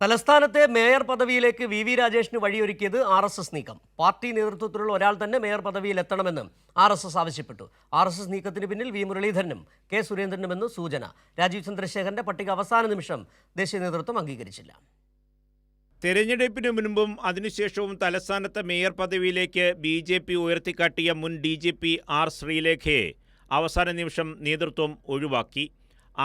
തലസ്ഥാനത്തെ മേയർ പദവിയിലേക്ക് V V രാജേഷിന് വഴിയൊരുക്കിയത് ആർ എസ് എസ് നീക്കം. പാർട്ടി നേതൃത്വത്തിലുള്ള ഒരാൾ തന്നെ മേയർ പദവിയിൽ എത്തണമെന്ന് ആർ എസ് എസ് ആവശ്യപ്പെട്ടു. ആർ എസ് എസ് നീക്കത്തിന് പിന്നിൽ വി മുരളീധരനും കെ സുരേന്ദ്രനുമെന്ന് സൂചന. രാജീവ് ചന്ദ്രശേഖരന്റെ പട്ടിക അവസാന നിമിഷം ദേശീയ നേതൃത്വം അംഗീകരിച്ചില്ല. തെരഞ്ഞെടുപ്പിന് മുൻപും അതിനുശേഷവും തലസ്ഥാനത്തെ മേയർ പദവിയിലേക്ക് ബി ജെ പി ഉയർത്തിക്കാട്ടിയ മുൻ ഡി ജി പി ആർ ശ്രീലേഖയെ അവസാന നിമിഷം നേതൃത്വം ഒഴിവാക്കി.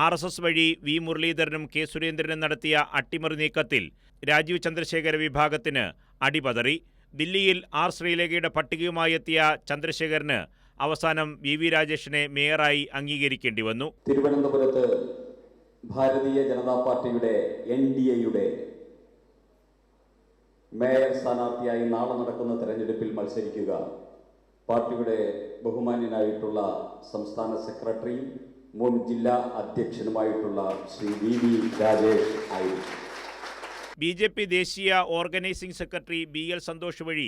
ആർ എസ് എസ് വഴി വി മുരളീധരനും കെ സുരേന്ദ്രനും നടത്തിയ അട്ടിമറി നീക്കത്തിൽ രാജീവ് ചന്ദ്രശേഖര വിഭാഗത്തിന് അടിപതറി. ദില്ലിയിൽ ആർ ശ്രീലേഖയുടെ പട്ടികയുമായി എത്തിയ ചന്ദ്രശേഖരന് അവസാനം വി വി രാജേഷിനെ മേയറായി അംഗീകരിക്കേണ്ടി വന്നു. തിരുവനന്തപുരത്ത് ഭാരതീയ ജനതാ പാർട്ടിയുടെ എൻ ഡി എയുടെ മേയർ സ്ഥാനാർത്ഥിയായി നാളെ നടക്കുന്ന തെരഞ്ഞെടുപ്പിൽ മത്സരിക്കുക. പാർട്ടിയുടെ ബഹുമാന്യനായിട്ടുള്ള സംസ്ഥാന സെക്രട്ടറിയും മുൻ ജില്ലാ അധ്യക്ഷനുമായിട്ടുള്ള ശ്രീ വി വി രാജേഷ് ആയിരിക്കും ബി ജെ പി ദേശീയ organising secretary B L Santhosh വഴി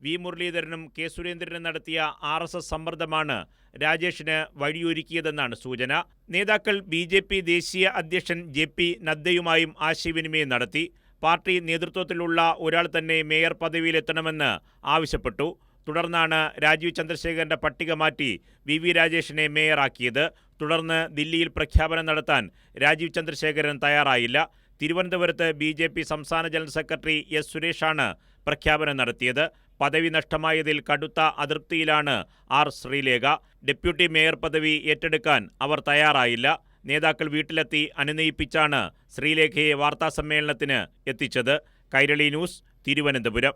വി മുരളീധരനും കെ സുരേന്ദ്രനും നടത്തിയ ആർ എസ് എസ് സമ്മർദ്ദമാണ് രാജേഷിന് വഴിയൊരുക്കിയതെന്നാണ് സൂചന. നേതാക്കൾ ബി ജെ പി ദേശീയ അധ്യക്ഷൻ ജെ പി നദ്ദയുമായും ആശയവിനിമയം നടത്തി. പാർട്ടി നേതൃത്വത്തിലുള്ള ഒരാൾ തന്നെ മേയർ പദവിയിലെത്തണമെന്ന് ആവശ്യപ്പെട്ടു. തുടർന്നാണ് രാജീവ് ചന്ദ്രശേഖരന്റെ പട്ടിക മാറ്റി വി വി രാജേഷിനെ മേയറാക്കിയത്. തുടർന്ന് ദില്ലിയിൽ പ്രഖ്യാപനം നടത്താൻ രാജീവ് ചന്ദ്രശേഖരൻ തയ്യാറായില്ല. തിരുവനന്തപുരത്ത് ബി ജെ പി സംസ്ഥാന ജനറൽ സെക്രട്ടറി എസ് സുരേഷാണ് പ്രഖ്യാപനം നടത്തിയത്. പദവി നഷ്ടമായതിൽ കടുത്ത അതൃപ്തിയിലാണ് ആർ ശ്രീലേഖ. ഡെപ്യൂട്ടി മേയർ പദവി ഏറ്റെടുക്കാൻ അവർ തയ്യാറായില്ല. നേതാക്കൾ വീട്ടിലെത്തി അനുനയിപ്പിച്ചാണ് ശ്രീലേഖയെ വാർത്താസമ്മേളനത്തിന് എത്തിച്ചത്. കൈരളി ന്യൂസ് തിരുവനന്തപുരം.